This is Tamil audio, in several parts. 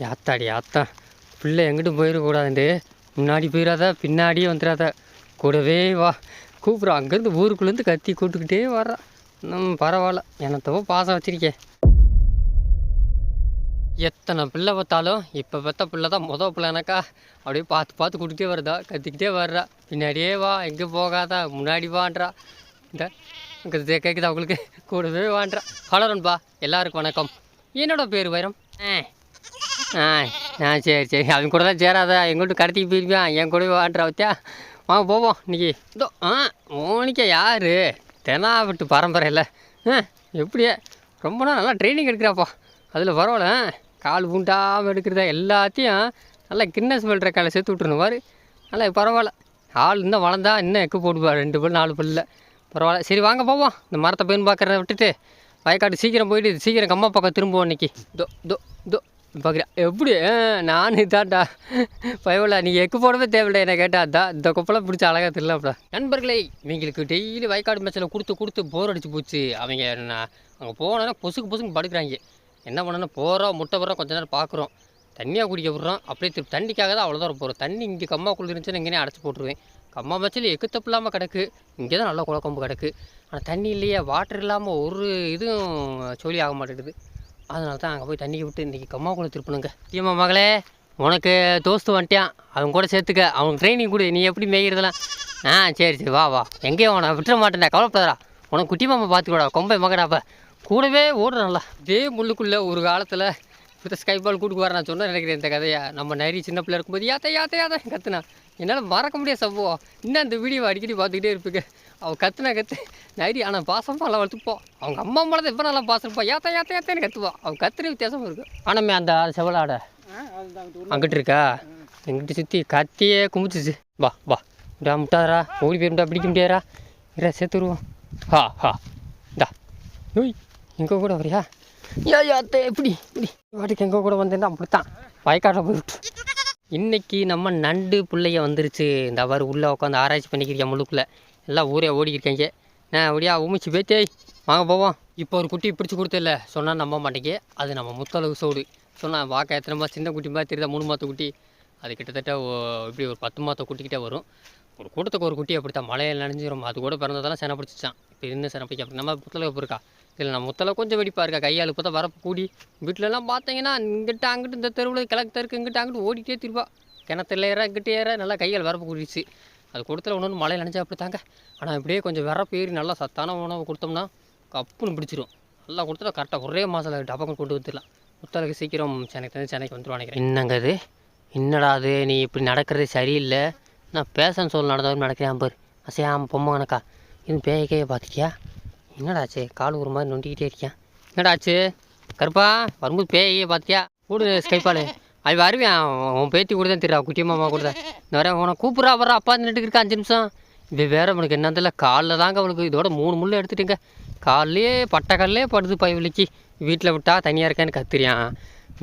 யாத்தாடி யாத்தா. பிள்ளை எங்கிட்டும் போயிடக்கூடாதுண்டு முன்னாடி போயிடாத பின்னாடியே வந்துடாத கூடவே வா. கூப்பிட்றோம் அங்கேருந்து ஊருக்குள்ளேருந்து கத்தி கூப்பிட்டுக்கிட்டே வர்றா. நம்ம பரவாயில்ல. என்னத்தவோ பாசம் வச்சுருக்கேன் எத்தனை பிள்ளை பார்த்தாலும் இப்போ பெத்த பிள்ளை தான் மொதல் பிள்ளைனாக்கா அப்படியே பார்த்து பார்த்து கூட்டிகிட்டே வருதா. கத்திக்கிட்டே வர்றா. பின்னாடியே வா. எங்கே போகாதா. முன்னாடி வான்றா. இந்த கேட்குதா அவங்களுக்கு கூடவே வான்றா. ஹலோ எல்லாருக்கும் வணக்கம். என்னோட பேர் வைரம். ஆ. ஆ ஆ சரி சரி. அவன் கூட தான் சேராத. எங்கள்கிட்ட கடத்திக்கு போயிருப்பான் என் கூட வாட்ற வச்சா வாங்க போவோம் இன்னைக்கு. இதோ ஆ மோனிக்கா யார்? தெனாவட்டு பரம்பரையில். ஆ எப்படியே? ரொம்ப நாள் நல்லா ட்ரைனிங் எடுக்கிறாப்பா. அதில் பரவாயில்ல கால் பூண்டாமல் எடுக்கிறத எல்லாத்தையும் நல்லா கின்னஸ் வேர்ல்ட் ரெக்கார்டில் சேர்த்து விட்டுருணுவார் நல்லா பரவாயில்ல. ஆள் இன்னும் வளர்ந்தா இன்னும் எக்கு போடுவார் ரெண்டு பல் நாலு பல்லில் பரவாயில்ல. சரி வாங்க போவோம். இந்த மரத்தை பயன் பார்க்குறத விட்டுட்டு. வயக்காட்டு சீக்கிரம் போயிட்டு சீக்கிரம் கம்மா பக்கம் திரும்புவோம் இன்னைக்கு. தோ தோ தோ பார்க்குறேன் எப்படி? நான் இதான்டா. பயவில்ல நீங்கள் எக்கு போடவே தேவையில்லை என்ன கேட்டால் அதான் இந்த கொப்பெல்லாம் பிடிச்ச அழகாக தெரியலப்படா நண்பர்களே இவங்களுக்கு டெய்லி வயக்காடு மேட்சில் கொடுத்து கொடுத்து போர் அடிச்சு போச்சு. அவங்க நான் அங்கே போனோன்னா பொசுக்கு பொசுக்கு படுக்கிறாங்க. என்ன பண்ணணும் போகிறோம் முட்டை போடுறோம் கொஞ்ச நேரம் பார்க்குறோம் தண்ணியாக குடிக்க விட்றோம். அப்படியே திருப்பி தண்ணிக்காக தான் அவ்வளோ தூரம் போகிறோம் தண்ணி இங்கே கம்மா குளிர்ந்துச்சுன்னு இங்கேயே அடைச்சி போட்டுருவேன். கம்மா மேட்சில் எக்கு தப்பு இல்லாமல் கிடக்கு. இங்கே தான் நல்லா குழக்கம்பு கிடக்கு. ஆனால் தண்ணி இல்லையே வாட்டர் இல்லாமல் ஒரு இதுவும் சொல்லி ஆக மாட்டேங்குது. அதனால தான் அங்கே போய் தண்ணி விட்டு இன்றைக்கி கம்மாக்குள்ளே திருப்பணுங்க. தீமா மகளே உனக்கு தோஸ்து வந்துட்டான் அவன் கூட சேர்த்துக்க. அவனுக்கு ட்ரைனிங் கொடு. நீ எப்படி மேய்கிறதெல்லாம்? ஆ சரி சரி வா வா. எங்கேயும் அவனை விட்டுற மாட்டேன்டா கவலைப்படாதா உனக்கு குட்டி மாமா பார்த்துக்கூடா கொம்பை மகடாப்ப கூடவே ஓடுறான்ல. இதே முள்ளுக்குள்ளே ஒரு காலத்தில் இப்போ ஸ்கை பால் கூட்டு வர நான் சொன்ன நினைக்கிறேன் இந்த கதையை. நம்ம நரி சின்ன பிள்ளை இருக்கும்போது யாத்த யாத்த யாத்த கத்துனா. என்னால் மறக்க முடியாத சம்பவம். இன்னும் அந்த வீடியோ அடிக்கடி பார்த்துக்கிட்டே இருப்பீங்க. அவள் கத்துனா கத்து. நரி ஆனால் பாசமாக நல்லா வளர்த்துப்போம் அவங்க அம்மா மேலே இப்போ நல்லா பாசம் இருப்பா. யாத்த யாத்த யாத்தேன்னு கத்துவா. அவன் கத்துன வித்தியாசம் இருக்கு. ஆனாமே அந்த செவலாடை. அங்கிட்டு இருக்கா? எங்கிட்ட சுற்றி கத்தியே குமிச்சிச்சு. வா வா. டா முட்டாதரா ஓடி போயிருந்தா பிடிக்க முடியாதா இரா சேர்த்துருவோம் ஹா ஹா. இந்தா. ஓய் எங்கே கூட வரியா? யா யாத்தே எப்படி இப்படி வாட்டுக்கு எங்கே கூட வந்தேன்னா அப்படித்தான். வயக்காட்டில் போயிட்டு இன்னைக்கு நம்ம நண்டு பிள்ளைய வந்துருச்சு. இந்த அவர் உள்ளே உட்காந்து ஆராய்ச்சி பண்ணிக்கிறீங்க முழுக்குள்ள எல்லாம் ஊரே ஓடிக்கிருக்காங்க. நான் அப்படியா உமிச்சு பேத்தே வாங்க போவோம். இப்போ ஒரு குட்டி பிடிச்சி கொடுத்தல சொன்னால் நம்ப மாட்டேங்க. அது நம்ம முத்தளவு சோடு. சொன்னால் வாக்க எத்தனை மாதம் சின்ன குட்டி மாதிரி தெரியுதா மூணு மாத குட்டி? அது கிட்டத்தட்ட ஓ- இப்படி ஒரு பத்து மாத குட்டிக்கிட்டே வரும். ஒரு கூட்டத்துக்கு ஒரு குட்டி அப்படித்தான் மழையில் நினைஞ்சிரும் அது கூட பிறந்ததெல்லாம் சென பிடிச்சிச்சான். இப்போ இருந்து சென பிடிக்க அப்படி நம்ம முத்தளவு இருக்கா இல்லை நம்ம முத்தளவு கொஞ்சம் வெடிப்பாக இருக்கா? கையால் இப்போ தான் வரப்பு கூடி வீட்டிலலாம் பார்த்தீங்கன்னா இங்கிட்ட அங்கிட்டு இந்த தெருவில் கிழக்கு தெருக்கு இங்கிட்ட அங்கிட்டு ஓடிட்டே திருப்பா கிணத்துல ஏற இங்கிட்ட ஏற நல்லா கையால் வரப்பு கூடிடுச்சு அது கொடுத்துல ஒன்று மழை நினைச்சா அப்படி தாங்க ஆனால் இப்படியே கொஞ்சம் வரப்பு ஏறி நல்லா சத்தான உணவு கொடுத்தோம்னா கப்புன்னு பிடிச்சிரும். நல்லா கொடுத்துட்டா கரெக்டாக ஒரே மாதம் டபக்கம் கொண்டு வந்துடலாம். முத்தாளுக்கு சீக்கிரம் சென்னைக்கு வந்து சென்னைக்கு வந்துடும் நினைக்கிறேன். என்னங்க அது? என்னடா அது? நீ இப்படி நடக்கிறது சரியில்லை. நான் பேசன்னு சொல்ல நடந்தவரும் நடக்கிறேன் பாரு அசையாம் பொம்மை கணக்கா. இது பேயக்கையே பார்த்துக்கியா என்னடா ஆச்சு? கால் ஒரு மாதிரி நொண்டிக்கிட்டே இருக்கியா? என்னடா ஆச்சு? கருப்பா வரும்போது பேயே பார்த்தியா கூடு ஸ்கைப்பாலு அது வருவேன். உன் பேத்தி கூட தான் தெரியா குட்டி மாமா கூட தான். இந்த வரேன் உன கூப்பிட்றா வர அப்பா நின்றுட்டு இருக்கா அஞ்சு நிமிஷம். இது வேறு உனக்கு என்ன தெரியல. காலில் தாங்க அவளுக்கு இதோட மூணு முள்ளு எடுத்துட்டேங்க. கால்லையே பட்டை கால்லே படுது பயவலிக்கு வீட்டில் விட்டா தனியாக இருக்கேன்னு கத்துறியான்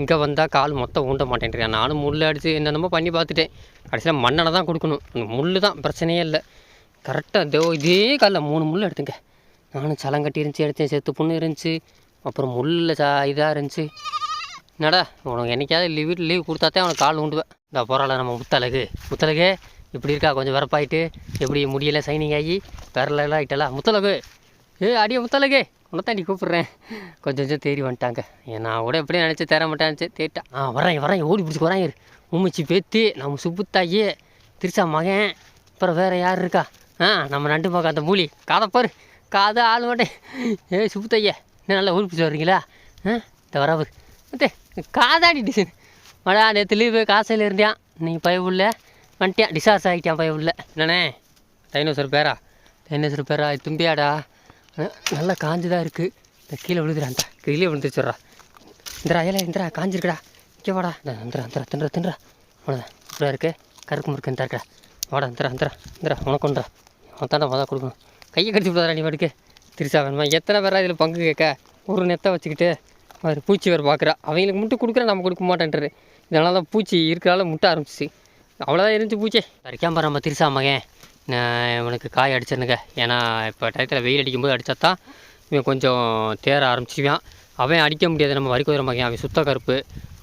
இங்கே வந்தால் கால் மொத்தம் ஊண்ட மாட்டேன்றியான் நானும் முள் அடித்து என்னென்னமோ பண்ணி பார்த்துட்டேன். கடைசியில் மண்ணெண்ணை தான் கொடுக்கணும். முள் தான். பிரச்சனையே இல்லை. கரெக்டாக இதோ இதே காலில் மூணு முள் எடுத்துங்க. நானும் சலங்கட்டி இருந்துச்சு எடுத்தேன். செத்து புண்ணு இருந்துச்சு. அப்புறம் முள்ளில் சா இதாக இருந்துச்சு. என்னடா உனக்கு என்னைக்காவது லீவ் வீட்டில் லீவ் கொடுத்தாத்தே அவனுக்கு கால் உண்டுவேன் இந்த பரவாயில்ல நம்ம முத்தழகு. முத்தலகு இப்படி இருக்கா? கொஞ்சம் வரப்பாயிட்டு எப்படி முடியலை சைனிங் ஆகி விரலெல்லாம் ஆகிட்டலாம் முத்தலகு ஏ அடியே முத்தலகு உன்னை தாண்டி கூப்பிட்றேன். கொஞ்சம் கொஞ்சம் தேடி வந்துட்டாங்க. நான் கூட எப்படியும் நினச்சி தர மாட்டேன் தேட்டேன் ஆ வரேன் வரேன் ஓடி பிடிச்சி வரேன் உமிச்சி பேத்தி நம்ம சுப்புத்தாயி திருச்சா மகன் அப்புறம் வேறு யார் இருக்கா? ஆ நம்ம நண்டு மகன் அந்த மூலி. காதைப்பார் காதை ஆள் மாட்டேன். ஏ சுப்புத்தையே என்ன நல்லா ஓடி பிடிச்சி வர்றீங்களா? ஆ இந்த வரவர். மத்தே காதாடி டிசைன் மழை நேற்று லீவு காசையில் இருந்தியான் நீ பயவுள்ள வந்துட்டியான் டிசாஸ் ஆகிட்டான் பயவுள்ள என்னண்ணே? டைனோசர் பேரா? டைனோசர் பேரா? இது தும்பியாடா? நல்லா காஞ்சுதான் இருக்குது இந்த கீழே விழுதுறான்டா கீழே விழுந்துச்சுட்றா இந்திரா ஏல இந்திரா காஞ்சிருக்கடா. இங்கே வாடா. இந்த இந்திரா இந்திரா தின்றா தின்றா அவ்வளோதான் இப்படியா இருக்கு. கருக்கு முறுக்கு இந்த இருக்கா வாடா இந்திரா இந்திரா இந்திரா உனக்கு ஒன்றா அவன் தாண்டா மொதல் கொடுக்கணும். கையை கடிச்சு விடாதா நீ பாட்டுக்கு. திருச்சா வேணுமா? எத்தனை பேரா இதில் பங்கு கேட்க? ஒரு நெத்தை வச்சுக்கிட்டு அவர் பூச்சி வேறு பார்க்குறா அவங்களுக்கு முட்டை கொடுக்குறேன் நம்ம கொடுக்க மாட்டேன்றாரு. இதனால தான் பூச்சி இருக்கிறால முட்டை ஆரம்பிச்சிச்சு. அவ்வளோதான் இருந்துச்சு பூச்சி. வரைக்காம நம்ம திருசா மகன். நான் இவனுக்கு காய் அடிச்சிருந்துங்க ஏன்னா இப்போ டயத்தில் வெயில் அடிக்கும்போது அடித்தா தான் இவன் கொஞ்சம் தேர ஆரம்பிச்சுவான் அவன் அடிக்க முடியாது நம்ம வரிக்குதிர மகன். அவன் சுத்த கருப்பு.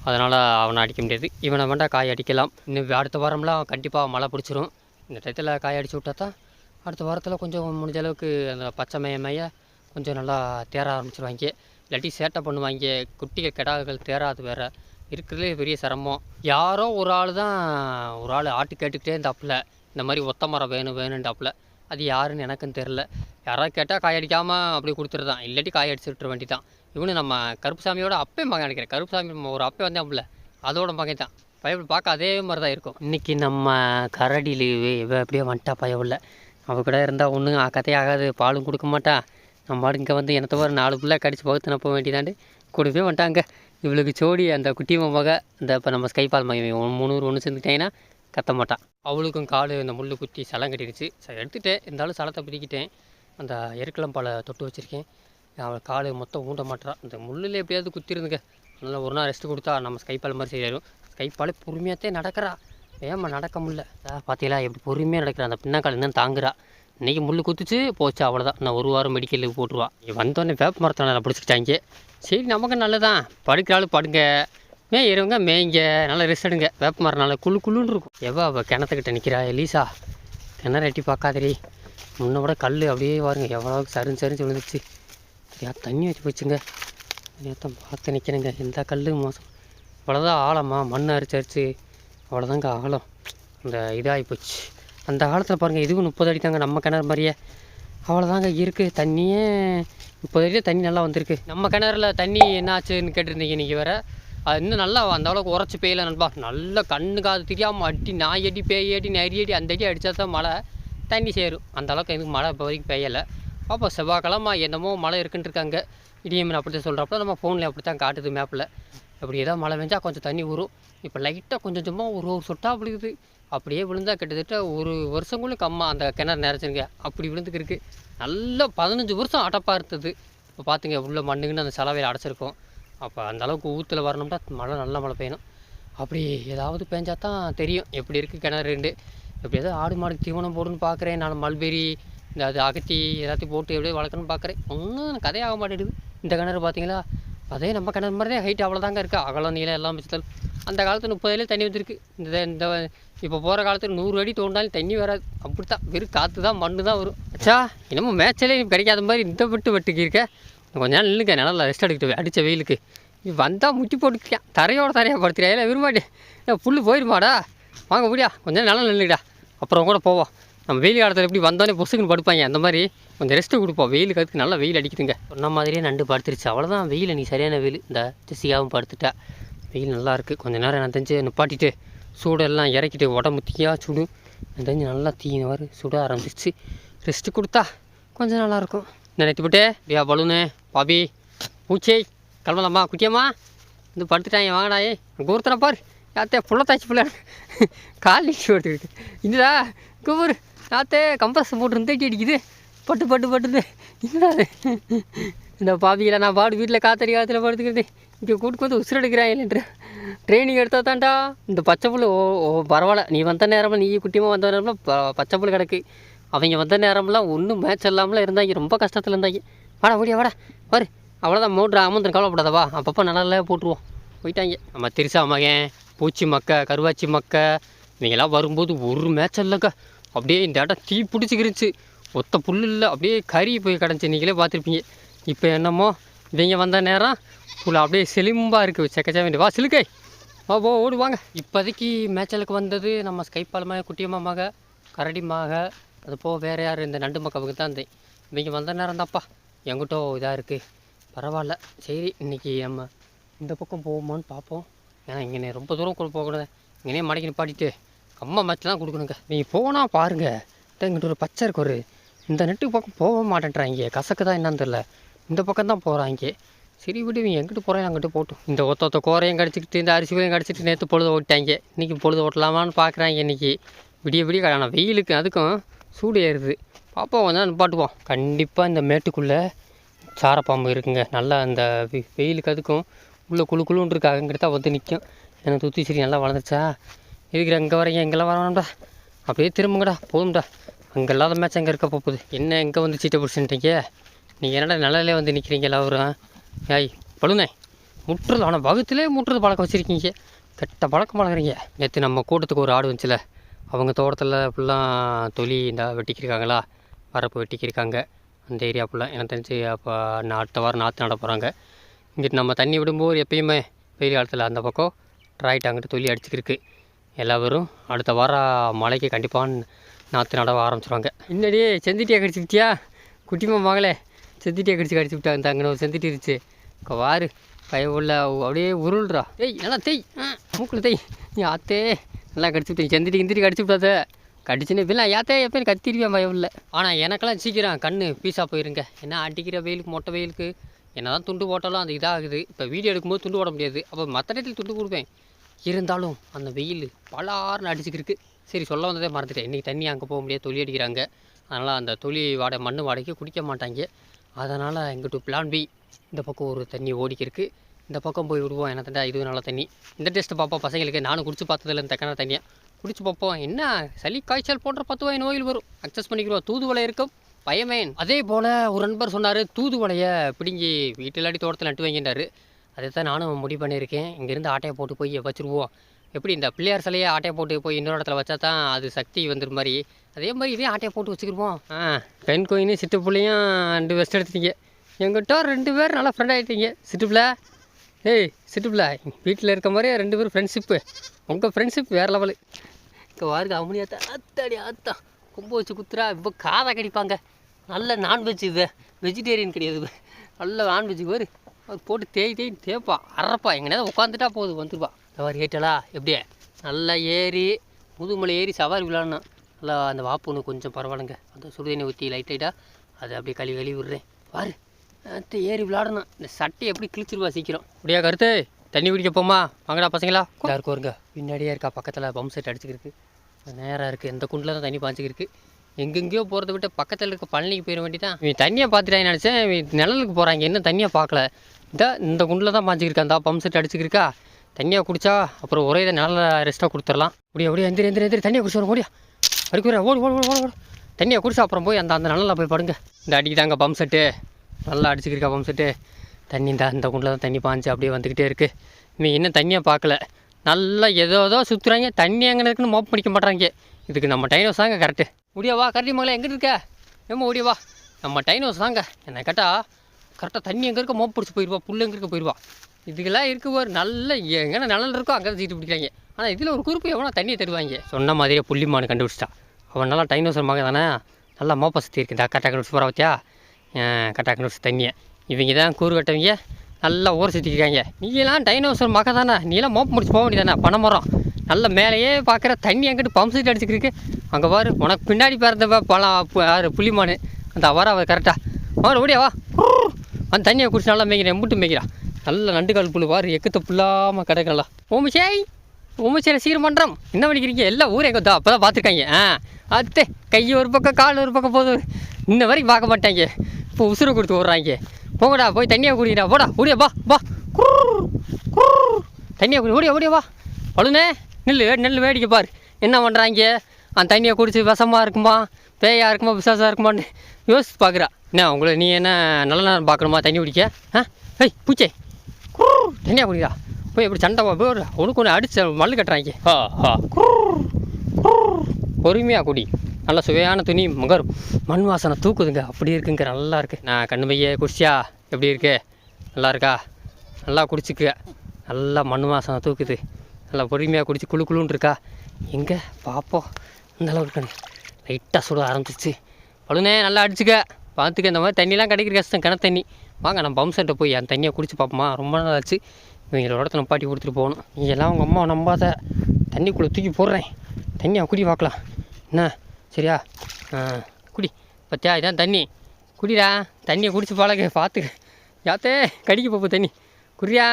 அதனால் அவனை அடிக்க முடியாது. இவனை வேண்டாம் காய் அடிக்கலாம். இன்னும் அடுத்த வாரம்லாம் கண்டிப்பாக மழை பிடிச்சிரும். இந்த டயத்தில் காய் அடிச்சு விட்டா தான் அடுத்த வாரத்தில் கொஞ்சம் முடிஞ்ச அளவுக்கு அந்த பச்சை மைய மைய கொஞ்சம் நல்லா தேர ஆரம்பிச்சிருவாங்க. இல்லாட்டி சேட்டை பண்ணுவாங்க குட்டிகள் கிடாக்கள் தேராது வேற. இருக்கிறதுலே பெரிய சிரமம். யாரோ ஒரு ஆள் தான் ஒரு ஆள் ஆட்டு கேட்டுக்கிட்டே இருந்தாப்புல. இந்த மாதிரி ஒத்த மரம் வேணும் வேணுன்டாப்புல அது யாருன்னு எனக்கும் தெரில யாராவது கேட்டால் காய் அடிக்காமல் அப்படியே கொடுத்துருதான் இல்லாட்டி காய் அடிச்சு வேண்டி தான் இவனு நம்ம கருப்புசாமியோட அப்பே மகன் நினைக்கிறேன். கருப்புசாமி ஒரு அப்பே வந்தாப்புல. அதோட மகன் தான். பயப்பட பார்க்க அதே மாதிரி தான் இருக்கும். இன்றைக்கி நம்ம கரடி லீவு இவ அப்படியே வந்துட்டா பயவில்லை அவள் கூட இருந்தால் ஒன்றும் கதையாகாது. பாலும் கொடுக்க மாட்டா. நம்ம இங்கே வந்து எனக்கு ஒரு நாலு பிள்ளை கடிச்சு பகுத்து நப்ப வேண்டியதாண்டு கூடவே வந்துட்டாங்க. இவளுக்கு ஜோடி அந்த குட்டி மக இந்த இப்போ நம்ம ஸ்கைபால் மகன் முந்நூறு ஒன்று சேர்ந்துட்டேன்னா கத்த மாட்டான். அவளுக்கும் கால் இந்த முள் குத்தி சலம் கட்டிடுச்சு. சரி எடுத்துட்டேன். இருந்தாலும் சலத்தை பிடிக்கிட்டேன். அந்த எருக்கலம்பாலை தொட்டு வச்சுருக்கேன். அவள் கால் மொத்தம் ஊண்ட மாட்டான் அந்த முள்ளில் எப்படியாவது குத்திருந்துங்க. அதனால் ஒரு நாள் ரெஸ்ட் கொடுத்தா நம்ம ஸ்கைபால் மாதிரி சரியாயிரும் ஸ்கைப்பாலே பொறுமையாகத்தே நடக்கிறா. ஏமா நடக்க முடியல. பார்த்தீங்களா எப்படி பொறுமையாக நடக்கிறா. அந்த பின்னாக்கால் இன்னும் தாங்குறா. இன்றைக்கி முள் குத்துச்சு போச்சு அவ்வளோதான் நான் ஒரு வாரம் மெடிக்கலுக்கு போட்டுருவா. வந்தோடனே வேப்ப மரத்தை நல்லா பிடிச்சிக்கிட்டாங்க. சரி நமக்கு நல்லதான் படுக்கிற படுங்க. படுங்க மேயிறவங்க மேய்ங்க. நல்லா ரெஸ்ட் எடுங்க. வேப்ப மரம் நல்லா குளு குளுன்னு இருக்கும். எவ்வளோ அவள் கிணத்துக்கிட்ட நிற்கிறா எலீசா? கிணறு எட்டி பார்க்காதரி முன்ன விட கல் அப்படியே பாருங்க. எவ்வளோ சரிஞ்சு சரிஞ்சு விழுந்துச்சு சரியா தண்ணி வச்சு போச்சுங்க. நேற்றம் பார்த்து நிற்கிறேங்க எந்த கல் மோசம். அவ்வளோதான் ஆழமா மண் அரிச்சு அரிச்சு அவ்வளோதாங்க ஆழம். அந்த இதாகி போச்சு. அந்த காலத்தில் பாருங்கள் இதுவும் முப்பது அடி தாங்க நம்ம கிணறு மாதிரியே. அவ்வளோதாங்க இருக்குது தண்ணியே முப்பது அடியில் தண்ணி நல்லா வந்திருக்கு. நம்ம கிணறுல தண்ணி என்ன ஆச்சுன்னு கேட்டிருந்தீங்க இன்றைக்கி வேறு. அது இன்னும் நல்லா அந்த அளவுக்கு உரைச்சி பெய்யல நண்பா. நல்லா கண்ணு காது தெரியாமல் அடி நாய் அடி பேய் அடி நரி அடி அந்த அடி அடித்தா தான் மழை. தண்ணி சேரும். அந்த அளவுக்கு எனக்கு மழை இப்போ வரைக்கும் பெய்யலை. அப்போ செவ்வாய்க்கிழமை என்னமோ மழை இருக்குன்னு இருக்காங்க. அப்படி தான் சொல்கிறப்ப நம்ம ஃபோனில் அப்படி தான் காட்டுது மேப்பில் அப்படி ஏதாவது மழை பெஞ்சால் கொஞ்சம் தண்ணி ஊறும். இப்போ லைட்டாக கொஞ்சம் கொஞ்சமாக ஒரு ஒரு சொட்டா விழுகுது அப்படியே விழுந்தா கிட்டத்தட்ட ஒரு வருஷங்களும் கம்மா அந்த கிணறு நிறச்சிருங்க. அப்படி விழுந்துக்கிருக்கு. நல்லா பதினஞ்சு வருஷம் அடப்பாக இருந்தது இப்போ பார்த்துங்க உள்ளே மண்ணுங்கன்னு அந்த செலவையில் அடைச்சிருக்கோம். அப்போ அந்த அளவுக்கு ஊற்றுல வரணும்னா மழை நல்ல மழை பெய்யணும். அப்படி ஏதாவது பெஞ்சா தான் தெரியும். எப்படி இருக்குது கிணறுண்டு. எப்படி ஏதாவது ஆடு மாடுக்கு தீவனம் போடுன்னு பார்க்குறேன் நான் மல்பெரி இந்த அது அகத்தி எல்லாத்தையும் போட்டு எப்படியோ வளர்க்கணும்னு பார்க்குறேன் ஒன்றும் கதையாக மாட்டேங்குது. இந்த கிணறு பார்த்தீங்களா அதே நம்ம கிணறு மாதிரி தான் ஹைட் அவ்வளோதாங்க இருக்குது அகலம் நீளம் எல்லாம் மிச்சத்தல் அந்த காலத்தில் முப்பதுலேயே தண்ணி வந்துருக்கு. இந்த இந்த இப்போ போகிற காலத்தில் நூறு அடி தோண்டாலும் தண்ணி வராது. அப்படி தான் வெறும் காற்று தான் மண்ணு தான் வரும். அச்சா இன்னமும் மேட்சலே கிடைக்காத மாதிரி இந்த விட்டு வெட்டுக்கு இருக்க கொஞ்ச நேரம் நில்லுங்க. நல்லா ரெஸ்ட் எடுக்கிட்டு அடித்த வெயிலுக்கு. வந்தால் முட்டி போட்டுக்கிறியான் தரையோட தரையாக படுத்துறியா இல்லை விரும்பாட்டே புல் போயிருமாடா? வாங்க முடியா கொஞ்ச நேரம் நல்லா நில்லுடா அப்புறம் கூட போவோம். நம்ம வெயில் காலத்தில் எப்படி வந்தோடனே பொசுக்குன்னு படுப்பாங்க. அந்த மாதிரி கொஞ்சம் ரெஸ்ட்டு கொடுப்போம் வெயில் கற்றுக்கு நல்லா வெயில் அடிக்குதுங்க. சொன்ன மாதிரியே நண்டு படுத்துருச்சு. அவ்வளோதான் வெயில் நீ சரியான வெயில். இந்த ஜெசிகாவும் படுத்துட்டா. வெயில் நல்லாயிருக்கு கொஞ்சம் நேரம் நான் தெரிஞ்சு நிப்பாட்டிட்டு சூடெல்லாம் இறக்கிட்டு உடம்பு தீயா சுடு. நான் தெரிஞ்சு நல்லா தீயின வர சுட ஆரம்பிச்சிச்சு ரெஸ்ட்டு கொடுத்தா கொஞ்சம் நல்லாயிருக்கும் நினைத்து போட்டே? டியா பலூனு பாபி பூச்சை கிளம்பலாமா? குட்டியம்மா? வந்து படுத்துட்டாங்க வாங்கடாயே அங்கே ஒருத்தனை பாரு. யாத்தே புள்ள தாய்ச்சி புள்ள. கால் நீட்டி போட்டுருக்கு இதுடா குபுர் யாத்தே கம்ப்ரஸ் போட்டு இருந்தேட்டி அடிக்குது. பட்டு பட்டு பட்டுது என்னடா இந்த பாபியில் நான் பாடு வீட்டில் காத்தடி காற்றுல படுத்துக்கிறது. இங்கே கூட்டுக்கு வந்து உசுறு ட்ரைனிங் எடுத்தா தான்டா இந்த பச்சை புல் ஓ ஓ பரவாயில்ல. நீ வந்த நேரமும் நீ குட்டியமாக வந்த நேரம்ல ப- பச்சை புல் கிடக்கு. அவங்க வந்த நேரம்லாம் ஒன்றும் மேட்ச் இல்லாமல் இருந்தாங்க. ரொம்ப கஷ்டத்தில் இருந்தாங்க. வாடா ஓடியா வாடா. பாரு. அவ்வளோதான் மோட்ரு அமர்ந்து கவலைப்படாதவா? அப்பப்போ நல்லா போட்டுருவோம். போயிட்டாங்க. நம்ம திருசா மகன் பூச்சி மக்க கருவாச்சி மக்க இவங்கெல்லாம் வரும்போது ஒரு மேட்ச் இல்லைக்கா. அப்படியே இந்த இடம் தீ பிடிச்சிக்கிருச்சு ஒத்த புல் இல்லை அப்படியே கறி போய் கிடந்துச்சு. நீங்களே பார்த்துருப்பீங்க. இப்போ என்னமோ இவங்க வந்த நேரம் புல் அப்படியே செலிம்பாக இருக்குது செக்கச்சா வேண்டிய வா சிலுக்கை. வா போ ஓடுவாங்க இப்போதைக்கு மேய்ச்சலுக்கு வந்தது நம்ம ஸ்கைப்பாலமாக குட்டியம்மாமாக கரடிமாக அது போக வேறு யார்? இந்த நண்டு மக்களுக்கு தான் இருந்தேன். இவங்க வந்த நேரம் தான்ப்பா. எங்கிட்டோ இதாக இருக்குது பரவாயில்ல. சரி இன்னைக்கு நம்ம இந்த பக்கம் போவோமான்னு பார்ப்போம். ஏன்னா இங்கே ரொம்ப தூரம் கூட போகக்கூடாது. இங்கேனே மடக்கி நிப்பாட்டிட்டு அம்மா மேட்ச்லாம் கொடுக்கணுங்க. நீங்கள் போனால் பாருங்கள் இங்கிட்ட ஒரு பச்சை இருக்கு ஒரு இந்த நெட்டு பக்கம் போக மாட்டேன்றாங்க. கசக்கு தான் என்னன்னு தெரில இந்த பக்கம் தான் போகிறாங்க சரி விடு இவங்க எங்கிட்டு போகிறேன் அங்கிட்டு போட்டும். இந்த ஒத்த ஒத்த கோரையும் கடிச்சிக்கிட்டு இந்த அரிசிகளையும் கடிச்சிட்டு நேற்று பொழுது ஓட்டாங்க இன்றைக்கி பொழுது ஓட்டலாமான்னு பார்க்குறாங்க இன்றைக்கி விடிய விடிய கல்யாணம் வெயிலுக்கு அதுக்கும் சூடு ஏறுது. பாப்போம் கொஞ்ச நிப்பாட்டுவோம். கண்டிப்பாக இந்த மேட்டுக்குள்ளே சாரப்பாம்பு இருக்குங்க. நல்லா அந்த வெ- வெயிலுக்கு அதுக்கும் உள்ளே குழு குழுன்னு இருக்கு. அங்கிட்ட தான் வந்து நிற்கும் எனக்கு துத்தி சரி நல்லா வளர்ந்துச்சா இருக்கிற அங்கே வரீங்க எங்கெல்லாம் வரணும்டா அப்படியே திரும்புங்கடா. போதும்டா. அங்கே இல்லாத மேட்ச் அங்கே இருக்க போகுது. என்ன எங்கே வந்து சீட்டை பிடிச்சிட்டீங்க நீங்கள் என்னடா நிலையிலே வந்து நிற்கிறீங்க எல்லாரும் ஏய் பழுனே முட்டுறது ஆனால் வகுத்துலேயே முட்டுறது பழக்கம் வச்சுருக்கீங்க. கெட்ட பழக்கம் பழகிறீங்க நேற்று நம்ம கூட்டத்துக்கு ஒரு ஆடு வந்துச்சுல அவங்க தோட்டத்தில் ஃபுல்லாக தொலி இந்த வெட்டிக்கிருக்காங்களா? வரப்பு வெட்டிக்கிருக்காங்க. அந்த ஏரியா ஃபுல்லாக எனக்கு தெரிஞ்சு அப்போ நான் அடுத்த வாரம் நாற்று நட போகிறாங்க இங்கிட்டு நம்ம தண்ணி விடும்போது எப்பயுமே வெயில் காலத்தில் அந்த பக்கம் ட்ராய்ட் அங்கிட்டு தொல்லி அடிச்சுக்கிருக்கு. எல்லாரும் அடுத்த வாரம் மழைக்கு கண்டிப்பாக நாற்று நடவ ஆரம்பிச்சிருவாங்க. முன்னாடி செந்திட்டியாக கடிச்சு விட்டியா? குட்டிமா மகளே செந்திட்டியாக கடிச்சு கடிச்சு விட்டா இந்த ஒரு செந்திட்டி இருந்துச்சு. இப்போ வாரு பய உள்ள அப்படியே உருள்றா. டேய் நல்லா தேய் ஆ, மூக்குல தேய் நீ ஆத்தே நல்லா கடிச்சு விட்டேன் செந்திட்டி கிந்திரி கடிச்சு விட்டாத. கடிச்சுன்னு இப்பெல்லாம் ஏத்தே எப்பயும் கத்திருவேன் பயம் இல்லை ஆனால் எனக்கெல்லாம் சீக்கிரம் கண் பீஸாக போயிருங்க. ஏன்னா அடிக்கிற வெயிலுக்கு மொட்டை வெயிலுக்கு என்ன தான் துண்டு போட்டாலும் அந்த இதாகுது. இப்போ வீடியோ எடுக்கும்போது துண்டு போட முடியாது. அப்போ மற்ற நேரத்தில் துண்டு கொடுப்பேன் இருந்தாலும் அந்த வெயில் பலார்னு அடிச்சுக்கிருக்கு. சரி சொல்ல வந்ததே மறந்துட்டேன். இன்றைக்கி தண்ணி அங்கே போக முடியாது தொலி அடிக்கிறாங்க. அதனால் அந்த தொலி வாடகை மண் வாடகைக்கு குடிக்க மாட்டாங்க. அதனால் எங்கிட்ட பிளான் பி இந்த பக்கம் ஒரு தண்ணி ஓடிக்கிருக்கு. இந்த பக்கம் போய் விடுவோம் என்ன தண்டா இது நல்ல தண்ணி. இந்த டெஸ்ட்டு பார்ப்போம் பசங்களுக்கு. நானும் குடிச்சு பார்த்ததில்ல இந்த தக்கான தண்ணியாக குடிச்சு பார்ப்போம் என்ன சளி காய்ச்சல் போன்ற பத்து வகை நோயில் வரும். அக்சஸ் பண்ணிக்கிறோம் தூதுவளை இருக்கும். பயமேன் அதே போல் ஒரு நண்பர் சொன்னார் தூதுவளையை பிடுங்கி வீட்டிலாடி தோட்டத்தில் நட்டு வைங்கின்றாரு. அதை தான் நானும் முடிவு பண்ணியிருக்கேன். இங்கேருந்து ஆட்டையை போட்டு போய் வச்சுருவோம். எப்படி இந்த பிள்ளையார் சிலையை ஆட்டையை போட்டு போய் இன்னொரு இடத்துல வச்சா தான் அது சக்தி வந்துடும் மாதிரி? அதே மாதிரி இதே ஆட்டையை போட்டு வச்சுக்கிருப்போம் ஆ பெண் கோயின் சிட்டுப்புள்ளையும் ரெண்டு வெஸ்ட் எடுத்துட்டீங்க. எங்கிட்ட ரெண்டு பேர் நல்லா ஃப்ரெண்ட் ஆகிட்டீங்க சிட்டுப்புல ஏய் சிட்டுப்புல வீட்டில் இருக்க மாதிரியே ரெண்டு பேரும் ஃப்ரெண்ட்ஷிப்பு உங்கள் ஃப்ரெண்ட்ஷிப் வேறு லெவலு இப்போ வாருங்க அம்மனியாத்தா அத்தாடி அத்தா. கொம்பு வச்சு குத்துறா இப்போ காதை கடிப்பாங்க. நல்ல நான்வெஜ் இது. வெஜிடேரியன் கிடையாது நல்ல நான்வெஜ் வரு போட்டு தேய் தேய் தேய்ப்பா. அறப்பா. எங்கேயாவது உட்காந்துட்டா போதும் வந்துருப்பா சவாரி ஏற்றலா எப்படியே நல்லா ஏறி முதுமலை ஏறி சவாரி விளாட்ணும் நல்லா அந்த வாப்பு ஒன்று கொஞ்சம் பரவாயில்லைங்க. அந்த சுடுதண்ணி ஊற்றி லைட் லைட்டாக அதை அப்படியே கழுவி கழுவி விடுறேன். பாரு அடுத்து ஏறி விளாடணும் இந்த சட்டை எப்படி கிழிச்சிருவா சீக்கிரம். அப்படியா கருத்து? தண்ணி குடிக்க போமா வாங்கடா பசங்களா. எல்லாருக்கும் வருங்க பின்னாடியே இருக்கா பக்கத்தில் பம்ப் செட் அடிச்சுக்கிருக்கு. நேராக இருக்குது இந்த குண்டில் தான் தண்ணி பாய்ச்சிக்கிருக்கு. எங்கெங்கேயோ போகிறத விட்டு பக்கத்தில் இருக்க பழனிக்கு போயிட வேண்டியதான் இவன் தண்ணியை பார்த்துட்டாங்க நினச்சேன். நிழலுக்கு போகிறாங்க இன்னும் தண்ணியை பார்க்கல. இந்த இந்த குண்டில் தான் பாய்ச்சிக்கிருக்கா அந்த பம்ப் செட் அடிச்சுக்கிருக்கா. தண்ணியாக குடிச்சா அப்புறம் ஒரே இதை ரெஸ்ட்டாக கொடுத்துடலாம். முடியா முடியா எந்திரி எந்திரி எந்திரி தண்ணியை குடிச்சு வரும் முடியா அடிக்கிற ஓடு ஓடு ஓடு ஓடு தண்ணியை குடிச்சா அப்புறம் போய் அந்த அந்த நிழலில் போய் படுங்க. இந்த அடிக்குதாங்க பம்ப் செட்டு நல்லா அடிச்சுக்கிருக்கா பம்ப் செட்டு தண்ணி இந்த அந்த குண்டில் தான் தண்ணி பாஞ்சு அப்படியே வந்துக்கிட்டே இருக்குது இவங்க இன்னும் தண்ணியை பார்க்கல. நல்லா ஏதோ ஏதோ சுற்றுறாங்க தண்ணி எங்கே இருக்குன்னு மோப் பிடிக்க மாட்டாங்க இதுக்கு நம்ம டைனோஸ் தாங்க கரெக்டு முடியா வா கரடி மகளே எங்கே இருக்க? ஏமா ஓடியா வா. நம்ம டைனோஸ் தாங்க. என்னை கேட்டால் கரெக்டாக தண்ணி எங்கே இருக்க? மோப் பிடிச்சி போயிடுவா புல் எங்கே இருக்க போயிடுவா இதுக்கெல்லாம் இருக்கு ஒரு நல்ல எங்கே நிழல் இருக்கோ அங்கே சீட்டு பிடிக்கிறாங்க. ஆனால் இதில் ஒரு குறிப்பு எவ்வளோ தண்ணியை தருவாங்க. சொன்ன மாதிரியே புள்ளிமானு கண்டுபிடிச்சிட்டா அவன் நல்லா டைனோசர் மகன் தானே? நல்லா மோப்ப சுற்றி இருக்குதா இந்த கட்டா கண்டுபிடிச்சி போகிற வச்சா கரெக்டாக கண்டுபிடிச்சி தண்ணியை. இவங்க தான் கூறு கட்டவங்க. நல்லா ஊர் சுற்றிக்கிறாங்க நீலாம் டைனோசர் மக தானே? நீலாம் மோப்ப முடிச்சு போக வேண்டியதானே பனைமரம் நல்ல மேலேயே பார்க்குற தண்ணி எங்கிட்டு பம்ப் செட் அடிச்சுக்கிருக்கு அங்கே பாரு உனக்கு பின்னாடி பிறந்த பழம் யார்? புள்ளிமானு அந்த வர அவர் கரெக்டாக அவர் ஓடியா வா. அந்த தண்ணியை குடிச்சு நல்லா மேய்க்கிறேன். எம்பிட்டு மேய்க்கிறான். நல்ல நண்டுக்கால் புல் பாரு எக்கத்தை புல்லாமல் கிடைக்கலாம் ஓமிஷாய் ஓமிஷாய் சீக்கிரம் பண்ணுறோம் என்ன பண்ணிக்கிறீங்க? எல்லாம் ஊரே எங்கே அப்போ தான் பார்த்துருக்காங்க. ஆ அத்தே கை ஒரு பக்கம் கால் ஒரு பக்கம் போதும். இன்ன வரைக்கும் பார்க்க மாட்டாங்க. இப்போ உசுறு கொடுத்து விட்றாங்க போங்கடா போய் தண்ணியை குடிக்கிறா போடா ஓடியா பா பா தண்ணியை குடி ஓடியா ஓடியா வா. பழுனே நெல் நெல் வேடிக்கை பாரு. என்ன பண்ணுறாங்க அந்த தண்ணியை குடிச்சு விஷமாக இருக்குமா? பேயா இருக்குமா? விசாசம் இருக்குமான்னு யோசிச்சு பார்க்குறா. என்ன உங்களை நீ என்ன நல்ல நேரம் பார்க்கணுமா? தண்ணி குடிக்க? ஆ? ஏய் பூச்சே. தண்ணியா குடிடா போய் எப்படி சண்டை போய் உனக்கு ஒன்று அடிச்சு மல்லு கட்டுறாங்க. ஹா ஹா பொறுமையாக குடி. நல்ல சுவையான துணி முகர் மண் வாசனை தூக்குதுங்க. அப்படி இருக்குங்க நல்லா இருக்கு. நான் கண்ணு பைய குடிச்சியா? எப்படி இருக்கு? நல்லா இருக்கா? நல்லா குடிச்சுக்க. நல்லா மண் வாசனை தூக்குது. நல்லா பொறுமையாக குடிச்சு குளு குளுன்னு இருக்கா? எங்கே? பார்ப்போம் இந்த அளவுக்கு லைட்டாக சுட ஆரம்பிச்சிச்சு பழுனே நல்லா அடிச்சுக்க. பார்த்துக்க இந்த மாதிரி தண்ணிலாம் கிடைக்கிற கஷ்டம் கிணத்து தண்ணி. வாங்க நம்ம பம்ப் செட்டை போய் என் தண்ணியை குடிச்சு பார்ப்போமா. ரொம்ப நாள் ஆச்சு இவங்களோட இடத்துல நிப்பாட்டி கொடுத்துட்டு போகணும். நீ எல்லாம் உங்கள் அம்மா நம்பாத. தண்ணிக்குள்ளே தூக்கி போடுறேன். தண்ணியை குடி பார்க்கலாம். என்ன? சரியா? குடி. பத்தியா? இதான் தண்ணி. குடிடா. தண்ணியை குடிச்சு பழக பார்த்துக்க யாத்தே கடிக்க போப்போ தண்ணி. குடியா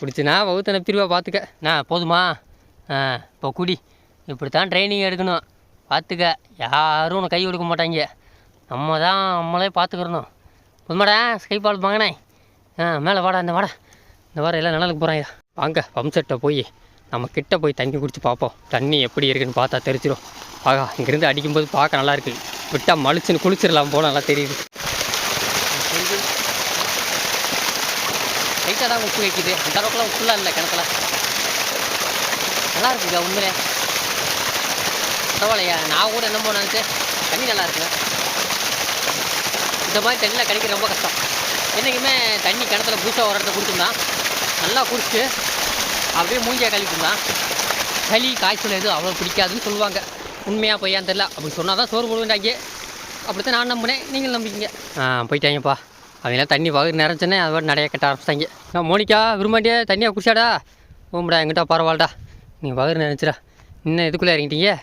குடிச்சுனா வகுத்தனை நப்பிருவா பார்த்துக்க. நான் போதுமா? ஆ இப்போ குடி. இப்படி தான் ட்ரைனிங் எடுக்கணும். பார்த்துக்க. யாரும் உன்னை கை கொடுக்க மாட்டாங்க. நம்ம தான் நம்மளே பார்த்துக்கிறணும். உண்மைடா ஸ்கை பால் வாங்கினே ஆ மேலே வாடா இந்த வாடா. இந்த வாரம் எல்லாம் நிழலுக்கு போகிறாயா வாங்க பம்ப் செட்டை போய் நம்ம கிட்ட போய் தண்ணி குடிச்சு பார்ப்போம். தண்ணி எப்படி இருக்குன்னு பார்த்தா தெரிச்சிடும் ஆகா இங்கேருந்து அடிக்கும்போது பார்க்க நல்லாயிருக்கு விட்டால் மலிச்சுன்னு குளிச்சிடலாம் போல நல்லா தெரியுது. ஐ லைட்டாக தான் உப்பு வைக்குது. அந்த அளவுக்குலாம் உப்புலாம் இல்லை கிணத்துல. நல்லா இருக்குதா உண்மையிலே. பரவாயில்லையா? நான் கூட என்னமோ நினச்சேன். தண்ணி நல்லா இருக்குங்க இந்த மாதிரி தண்ணியில் கிடைக்க ரொம்ப கஷ்டம். என்றைக்குமே தண்ணி கிணத்துல புதுசாக ஒரு இடத்த குடிச்சோம்னா நல்லா குடிச்சு அப்படியே மூஞ்சியாக கழிக்கும்தான் சளி காய்ச்சல் எதுவும் அவ்வளோ பிடிக்காதுன்னு சொல்லுவாங்க. உண்மையாக பொய்யான்னு தெரில அப்படி சொன்னால் தான் சோறு போடுவேன்டாங்க அப்படி தான் நான் நம்பினேன். நீங்கள் நம்பிக்கிங்க. போயிட்டாங்கப்பா. அவங்களாம் தண்ணி வகு நிறைஞ்சோன்னே அதை விட நிறைய கட்ட ஆரம்பிச்சிட்டாங்க. நான் மோனிக்கா விரும்பாண்டியா தண்ணியாக குடிச்சாடா? ஓம்படா எங்கிட்ட பரவாயில்லடா. நீங்கள் வகுறு நினச்சிடா இன்னும் இதுக்குள்ளே இறங்கிட்டீங்க.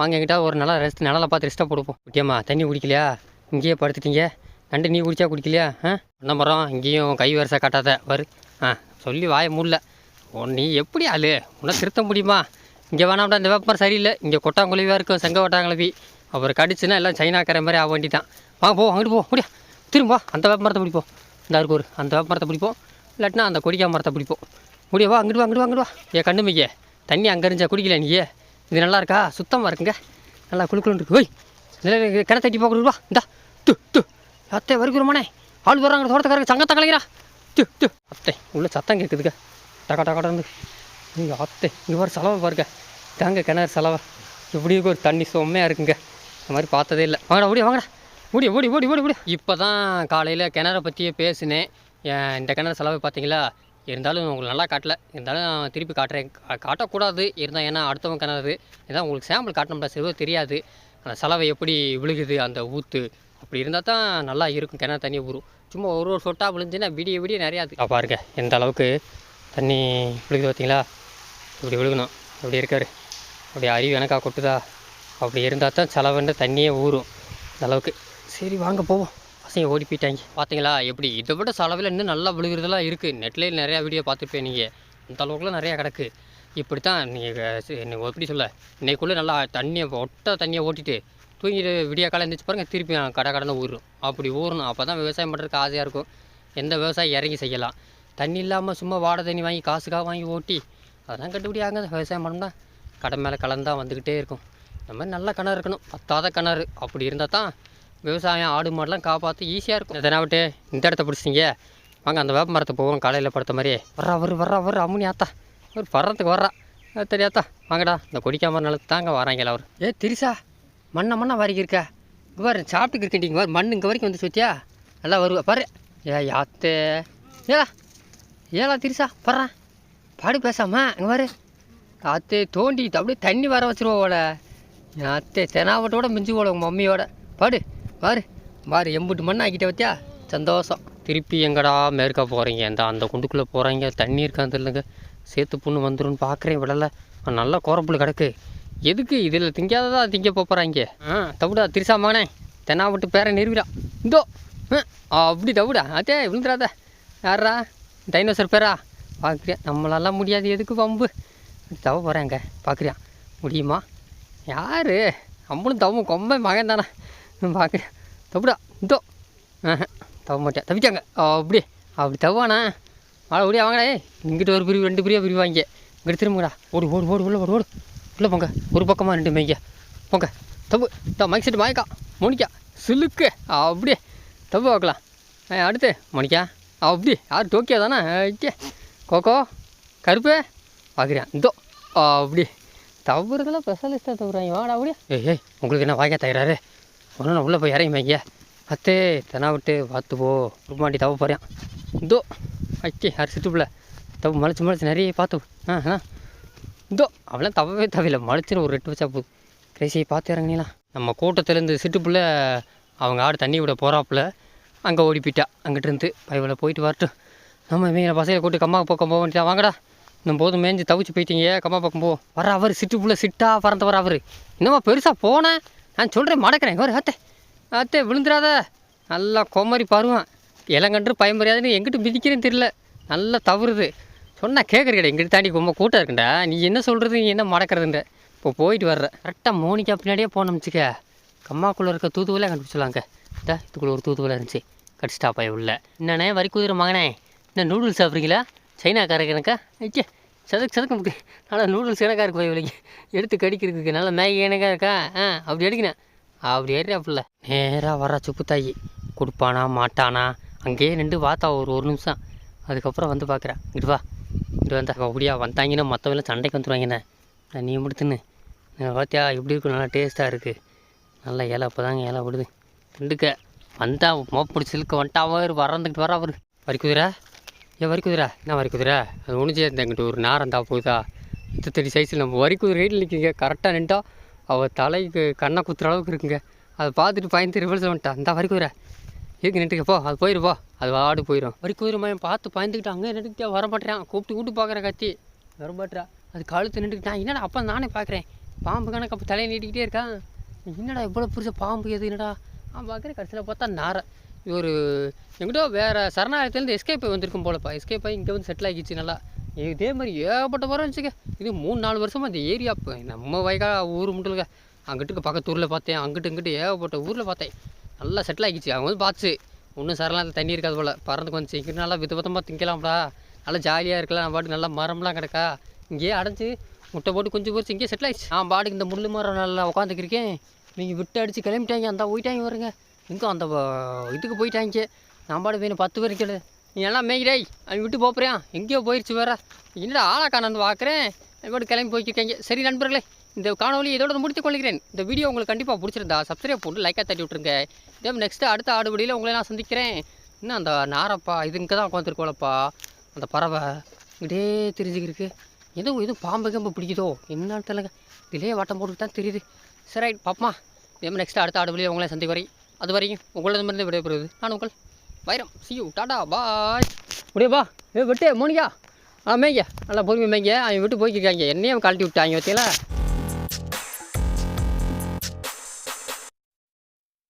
வாங்க எங்கிட்ட ஒரு நல்லா ரெஸ்ட் நல்லா பார்த்து ரெஸ்ட்டாக போடுவோம் ஓகேம்மா தண்ணி குடிக்கலையா? இங்கேயே படுத்துட்டீங்க. நண்டு நீ குடிச்சா குடிக்கலையா? ஆ? என்ன மரம் இங்கேயும் கை வரிசை காட்டாத. வரு ஆ சொல்லி வாய முடில. உன் நீ எப்படி ஆளு? உன்னை திருத்த முடியுமா? இங்கே வேணாம்டா இந்த வேப்பமரம் சரியில்லை. இங்கே கொட்டாங்குழவியாக இருக்கும் செங்க கொட்டாங்குழவி. அப்புறம் கடிச்சுன்னா எல்லாம் சைனாக்கார மாதிரி ஆக வேண்டிதான். வாங்க போ அங்கிட்டு போ முடியா? திரும்ப அந்த வேப்பமரத்தை பிடிப்போம். இந்த இருக்கு ஒரு அந்த வேப்பமரத்தை பிடிப்போம். இல்லாட்டினா அந்த கொடிக்கா மரத்தை பிடிப்போம். முடியா வா அங்கிட்டு வா அங்கிட்டு வா அங்கிட்டு வா. ஏ கண்ணு தண்ணி அங்கே இருந்தால் குடிக்கல நீயே இது நல்லா இருக்கா? சுத்தமாக இருக்குங்க. நல்லா குழுக்குழுன்னு இருக்கு. ஓய் இல்லை கிணறு தட்டி போக இந்தா. து து. அத்தை வருகிறோமானே ஆள் வர்றாங்க தோட்டத்துக்காரங்க சங்கத்தை கலைகிறா. து து. அத்தை உள்ள சத்தம் கேட்குதுங்க டக்கா டக்கா இருந்து நீங்கள் அத்தை இங்கே ஒரு செலவை பாருங்க. தாங்க கிணறு செலவை. இப்படி ஒரு தண்ணி செம்மையாக இருக்குங்க. இந்த மாதிரி பார்த்ததே இல்லை. வாங்கடா ஓடி வாங்கடா. ஓடி ஓடி ஓடி ஓடி ஓடி. இப்போ தான் காலையில் கிணறை பற்றியே பேசினேன். இந்த கிணறு செலவு பார்த்தீங்களா? இருந்தாலும் உங்களுக்கு நல்லா காட்டல. இருந்தாலும் திருப்பி காட்டுறேன். காட்டக்கூடாது. இருந்தால் ஏன்னா அடுத்தவங்க கிணறு. இதான் உங்களுக்கு சாம்பிள் காட்டணும்ல சரிவோ தெரியாது. அந்த செலவை எப்படி விழுகுது அந்த ஊற்று அப்படி இருந்தால் தான் நல்லா இருக்கும். கிணறு தண்ணி ஊறும். சும்மா ஒரு ஒரு சொட்டாக விழுந்துச்சுன்னா விடிய விடிய நிறையா இருக்குது பாருங்க. எந்த அளவுக்கு தண்ணி விழுகுது பார்த்தீங்களா? இப்படி விழுகணும். இப்படி இருக்கார். அப்படி அறிவு எனக்கா கொட்டுதா? அப்படி இருந்தால் தான் செலவுன்னு தண்ணியே ஊறும். இந்த அளவுக்கு. சரி வாங்க போவோம். பசங்க ஓடி போயிட்டாங்க. பார்த்தீங்களா எப்படி? இதை விட செலவில் இன்னும் நல்லா விழுகிறதெல்லாம் இருக்குது நெட்லேயே நிறையா வீடியோ பார்த்துருப்பேன் நீங்கள் அந்த அளவுக்குலாம் நிறையா கிடக்கு. இப்படி தான் நீங்கள் எப்படி சொல்ல? இன்னைக்குள்ளே நல்லா தண்ணியை ஒட்ட தண்ணியை ஓட்டிட்டு தூங்கிட்டு விடிய காலம் எழுந்திரிச்சு பாருங்கள் திருப்பி கடை கடனை ஊறும் அப்படி ஊறணும். அப்போ தான் விவசாயம் பண்ணுறதுக்கு ஆசையாக இருக்கும். எந்த விவசாயம் இறங்கி செய்யலாம். தண்ணி இல்லாமல் சும்மா வாடகை தண்ணி வாங்கி காசுக்காக வாங்கி ஓட்டி அதெல்லாம் கட்டுப்படி ஆகாது. விவசாயம் பண்ணோம்னா கடை மேலே கலந்தான் வந்துக்கிட்டே இருக்கும். இந்த மாதிரி நல்ல கிணறு இருக்கணும். பத்தாத கிணறு. அப்படி இருந்தால் தான் விவசாயம் ஆடு மாடெலாம் காப்பாற்ற ஈஸியாக இருக்கும். எதனா விட்டு இந்த இடத்த பிடிச்சிங்க வாங்க அந்த வேப்ப மரத்தை போவோம். காலையில் படுத்த மாதிரியே. வர்றா அவர் வர்றா அவர் அம்முனி ஆத்தா. அவர் பறத்துக்கு வர்றா. தெரியாதா? வாங்கடா. இந்த கொடிக்காம நிலத்து தாங்க வராங்களா அவர் ஏ திரிசா மண்ணை மண்ணை வாரிக்கி இருக்கா இங்கே பாரு சாப்பிட்டுக்கு இருக்கீங்க பாரு மண் இங்கே வரைக்கும் வந்து சுத்தியா நல்லா வருவா பாரு. ஏ யாத்தே. ஏலா ஏலா திரிசா பாடுறேன் பாடு பேசாமா இங்கே பாரு. அத்தே தோண்டிட்டு அப்படியே தண்ணி வர வச்சுருவோட அத்தே தெனாவட்டோட மிஞ்சி போல உங்கள் மம்மியோட. பாடு பாரு. பாரு எம்புட்டு மண் ஆக்கிட்ட வத்தியா சந்தோஷம். திருப்பி எங்கடா மேற்கா போகிறீங்க அந்த அந்த குண்டுக்குள்ளே போகிறீங்க தண்ணி இருக்கான்னு தெரிலங்க சேத்து புண்ணு வந்துடும் பார்க்குறேன் விடலை. நல்லா கோரப்புல் கிடக்கு. எதுக்கு இதில் திங்காததா திங்க போகிறாங்க ஆ. தவிடா திரிசா மகனே தென்னாவட்டு பேரை நிறுவிடா. இந்தோ. ஆ, அப்படி தவிடா. அதே விழுந்துடாத. யாரா டைனோசர் பேரா? பார்க்குறியா நம்மளாலாம் முடியாது. எதுக்கு பம்பு தவ போகிறாங்க பார்க்குறியா முடியுமா? யார்? நம்மளும் தவம் கொம்ப மகன் தானே. பார்க்குறேன் தப்புடா இதோ ஆஹா தவ மாட்டேன் தவிச்சாங்க. அப்படி அப்படி தவானா வாழ ஓடியா வாங்கடா. ஏய் இங்கிட்ட ஒரு பிரிவு ரெண்டு பிரிவாக பிரிவாங்க இங்கிட்ட திரும்புங்கடா. ஓடு ஓடு ஓடு உள்ள ஓடு ஓடு. உள்ளே போங்க. ஒரு பக்கமாக ரெண்டு மெய்ங்க. போங்க. தப்பு. தான் மைக் செட்டு மாய்க்கா மோனிக்கா சிலுக்கு. அப்படியே. தப்பு பார்க்கலாம். அடுத்து. மோனிக்கா அப்படி. யார் டோக்கியா தானே? ஐயே கோகோ. கருப்பு. பார்க்குறேன் இதோ. அப்படி. தவறுதெல்லாம் ஸ்பெஷலிஸ்ட்டாக தவறாங்க. வாடா அப்படியே. ஏய் ஏய். உங்களுக்கு என்ன வாய்க்கா தயிராரு ஒன்று உள்ளே போய் இறங்கி வைங்க அத்தே தெனா விட்டு பார்த்து போ. உருமாண்டி தவ போகிறேன் இதோ. ஐக்கே யார் சிட்டுப்புல தப்பு. மலைச்சு மலைச்சு நிறைய பார்த்து ஆ ஆ. இதோ அவெல்லாம் தவவே தவில்லை மலைச்சுன்னு ஒரு ரெட்டு வச்சா போதும். கிரேசியை பார்த்து இறங்கினீங்களா நம்ம கூட்டத்துலேருந்து சிட்டுப்புள்ள அவங்க ஆடு தண்ணி விட போகிறாப்புல அங்கே ஓடி போயிட்டா அங்கிட்டிருந்து போயிட்டு வரட்டும். நம்ம இவங்க பசங்களை கூட்டி கம்மா பக்கம் போக வேண்டியா வாங்கடா. இன்னும் போதும் மேய்ஞ்சி தவிச்சு போயிட்டீங்க. கம்மா பக்கம் போ. வர அவர் சிட்டுப்புள்ள சிட்டா பறந்தவர் அவர். இன்னுமா பெருசாக போனேன் நான் சொல்கிறேன் மடக்கிறேன். ஒரு அத்தை. அத்தை விழுந்துடாத. நல்லா கொமரி பருவான். இளங்கன்று பயமரியாதுன்னு எங்கிட்ட மிதிக்கிறேன்னு தெரியல. நல்லா தவறுது. சொன்னால் கேட்குறீடா எங்கிட்ட தாண்டி ரொம்ப கூட்டம் இருக்குண்டா. நீ என்ன சொல்கிறது நீ என்ன மடக்கிறதுன்ற. இப்போ போயிட்டு வர்ற. கரெக்டாக மோனிக்கா பின்னாடியே போனோம்ச்சுக்க கம்மாக்குள்ளே இருக்க தூதுவலை கண்டுபிடிச்சலாங்க இதா இதுக்குள்ளே ஒரு தூதுவலை இருந்துச்சு. கடிச்சிட்டா பைய உள்ள. என்னண்ணே வரி குதிரை மகனே? என்ன நூடுல்ஸ் சாப்பிட்றீங்களா? சைனா எனக்கா? ஐயே சதுக்கு சதுக்க முடியும் நல்லா நூடுல்ஸ் எனக்கா இருக்கு பைய எடுத்து கடிக்கிறதுக்கு நல்லா மேகி எனக்கா இருக்கா? ஆ அப்படி எடுக்கினேன் அப்படி ஏறியா நேராக வர்றா சுப்பு தாயி. கொடுப்பானா மாட்டானா? அங்கேயே நின்று பார்த்தா ஒரு ஒரு நிமிஷம். அதுக்கப்புறம் வந்து பார்க்குறேன் இங்கிட்டு வா இங்கிட்டு வந்தா அப்படியா? வந்தாங்கன்னா மற்றவெல்லாம் சண்டைக்கு வந்துடுவாங்கண்ணே நீ முடித்துன்னு பார்த்தியா? எப்படி இருக்கும் நல்லா டேஸ்ட்டாக இருக்குது நல்லா இலை அப்போ தாங்க இலை விடுது திண்டுக்க வந்தா மோப்பிடி சிலுக்க வந்துட்டா அவர் வரந்துக்கிட்டு வர அவர் வரிக்குதிரா ஏன் வரிக்குதிரா என்ன வரிக்குதிரா அது ஒன்று சேர்ந்தங்கிட்டு ஒரு நேரம் தான் போகுதா இத்தடி சைஸில் நம்ம வரிக்குதிரை ரேட்டில் நிற்கிங்க கரெக்டாக நின்ட்டா அவள் தலைக்கு கண்ணை குத்துற அளவுக்கு இருக்குங்க. அதை பார்த்துட்டு பயந்து ரிவர்ஸ் வந்துட்டா. இந்த வரிக்குதிரை எதுக்கு நின்றுக்கப்போ அது போயிருப்பா அது வாடு போயிடும் வரிக்குதிரை மயம் பார்த்து பயந்துக்கிட்டு அங்கே நின்றுக்கிட்டே வர மாட்டேறான். கூப்பிட்டு கூப்பிட்டு பார்க்குறேன் கத்தி. வரமாட்டேறா அது கழுத்து நின்றுக்கிட்டான் என்னடா அப்போ நானே பார்க்குறேன். பாம்பு கணக்கு அப்போ தலையை நீட்டிக்கிட்டே இருக்கான். என்னடா இவ்வளோ புரிச பாம்பு எது என்னடா? நான் பார்க்குறேன் கடைசியில் பார்த்தா நாரை. ஒரு எங்கிட்ட வேறு சரணாலயத்துலேருந்து எஸ்கேப் வந்திருக்கும் போலப்பா. எஸ்கேப் ஆகி இங்கே வந்து செட்டில் ஆகிடுச்சு நல்லா. இதே மாதிரி ஏகப்பட்ட மரம் வச்சுக்க இது மூணு நாலு வருஷமாக இந்த ஏரியா நம்ம வயகா ஊர் முட்டலுங்க. அங்கிட்டு பக்கத்து ஊரில் பார்த்தேன். அங்கிட்டு இங்கிட்டு ஏகப்பட்ட ஊரில் பார்த்தேன். நல்லா செட்டில் ஆகிடுச்சு. அவங்க வந்து பார்த்துச்சு ஒன்றும் சரலாம் தண்ணி இருக்காது போல். பறந்துக்கு வந்துச்சு இங்கிட்டு நல்லா வித விதமாக திங்கலாம்டா. நல்லா ஜாலியாக இருக்கலாம். நான் பாட்டுக்கு நல்லா மரம்லாம் கிடக்கா. இங்கேயே அடைஞ்சு முட்டை போட்டு கொஞ்சம் பொறிச்சு இங்கேயே செட்டில் ஆகிடுச்சு நான் பாட்டுக்கு இந்த முள்ளு மரம் நல்லா உட்காந்துக்கிருக்கேன் நீங்கள் விட்டு அடித்து கிளம்பிட்டாங்க. அந்த போயிட்டாங்க வருங்க இங்கே அந்த இதுக்கு போயிட்டாங்க. நான் பாடு வேணும் பத்து பேர் கேளு நீ எல்லாம் மேய்கிறாய் அவன் விட்டு போப்பிறியா எங்கேயோ போயிடுச்சு வேற. என்னடா நான் வந்து பார்க்குறேன் பாட்டு கிளம்பி போய்க்கிருக்காங்க சரி நண்பர்களே இந்த காணொலி இதோட முடித்துக் கொள்கிறேன். இந்த வீடியோ உங்களுக்கு கண்டிப்பாக பிடிச்சிருந்தா சப்ஸ்கிரைப் போட்டு லைக்காக தட்டி விட்டுருங்க. இதே நெக்ஸ்ட்டு அடுத்த ஆடுபடியில் உங்களை நான் சந்திக்கிறேன். இன்னும் அந்த நாரப்பா? இது இங்கே தான் உட்காந்துருக்கோலப்பா அந்த பறவை இதே தெரிஞ்சுக்கிருக்கு. எதுவும் எதுவும் பாம்பு கம்பு பிடிக்குதோ? என்னன்னு தெரியலங்க. இதிலே வட்டம் போட்டுட்டு தான் தெரியுது. சரி ரைட் பாப்பமா. இதே நெக்ஸ்ட்டு அடுத்த ஆடுபடியில் உங்களை சந்தி வரை அது வரையும் உங்களிடமிருந்து விடைபெறுவது நான் உங்கள் வைரம். சியூ டாடா பாய் முடியப்பா ஏ விட்டு மோனிகா. ஆ மேய்ங்க. நல்லா பொறுமை மேய்ங்க. அவன் விட்டு போய்க்கிருக்காங்க. என்னையும் கழட்டி விட்டாங்க பார்த்தீங்களா